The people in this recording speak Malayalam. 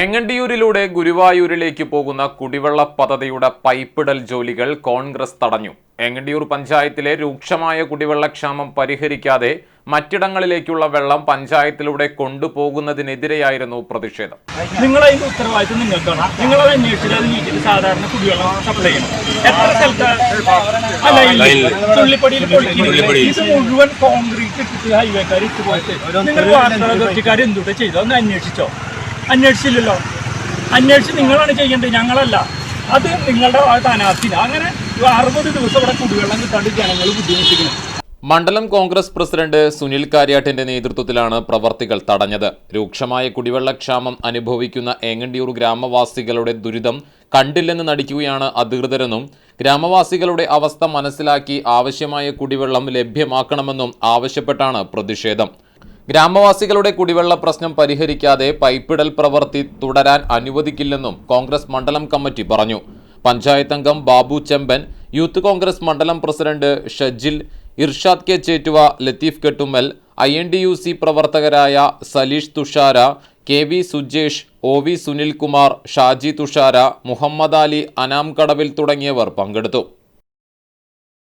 എങ്ങണ്ടിയൂരിലൂടെ ഗുരുവായൂരിലേക്ക് പോകുന്ന കുടിവെള്ള പദ്ധതിയുടെ പൈപ്പിടൽ ജോലികൾ കോൺഗ്രസ് തടഞ്ഞു. എങ്ങണ്ടിയൂർ പഞ്ചായത്തിലെ രൂക്ഷമായ കുടിവെള്ളക്ഷാമം പരിഹരിക്കാതെ മറ്റിടങ്ങളിലേക്കുള്ള വെള്ളം പഞ്ചായത്തിലൂടെ കൊണ്ടുപോകുന്നതിനെതിരെയായിരുന്നു പ്രതിഷേധം. നിങ്ങളതിന്റെ ഉത്തരവാദിത്വം നിങ്ങൾക്കാണ് നീറ്റിൽ സാധാരണ കുടിവെള്ളം സപ്ലൈ ചെയ്യണം. എത്ര സ്ഥലത്ത്? ഇത് മുഴുവൻ കോൺക്രീറ്റ് ഹൈവേക്കാർ നിങ്ങൾ ചെയ്തു? ഒന്ന് അന്വേഷിച്ചോ. അന്വേഷിച്ചില്ലല്ലോ. അന്വേഷിച്ച് നിങ്ങളാണ് ചെയ്യേണ്ടത് ഞങ്ങളല്ല. അത് നിങ്ങളുടെ ഭാഗത്ത് അനാസ്ഥില്ല അങ്ങനെ അറുപത് ദിവസം ഇവിടെ കുടിവെള്ളം കിട്ടാണ്ട് ജനങ്ങൾ ബുദ്ധിമുട്ടിക്കുന്നത് മണ്ഡലം കോൺഗ്രസ് പ്രസിഡന്റ് സുനിൽ കാര്യാട്ടിന്റെ നേതൃത്വത്തിലാണ് പ്രവർത്തികൾ തടഞ്ഞത്. രൂക്ഷമായ കുടിവെള്ളക്ഷാമം അനുഭവിക്കുന്ന ഏങ്ങണ്ടിയൂർ ഗ്രാമവാസികളുടെ ദുരിതം കണ്ടില്ലെന്ന് നടിക്കുകയാണ് അധികൃതരെന്നും ഗ്രാമവാസികളുടെ അവസ്ഥ മനസ്സിലാക്കി ആവശ്യമായ കുടിവെള്ളം ലഭ്യമാക്കണമെന്നും ആവശ്യപ്പെട്ടാണ് പ്രതിഷേധം. ഗ്രാമവാസികളുടെ കുടിവെള്ള പ്രശ്നം പരിഹരിക്കാതെ പൈപ്പിടൽ പ്രവൃത്തി തുടരാൻ അനുവദിക്കില്ലെന്നും കോൺഗ്രസ് മണ്ഡലം കമ്മിറ്റി പറഞ്ഞു. പഞ്ചായത്ത് അംഗം ബാബു ചെമ്പൻ യൂത്ത് കോൺഗ്രസ് മണ്ഡലം president Shajil Irshad K Chettuva Latheef Kettummal I N D U C പ്രവർത്തകരായ Saleesh Thushara K V Sujesh O V Sunilkumar Shaji Thushara Muhammad Ali Anam Kadavil തുടങ്ങിയവർ പങ്കെടുത്തു.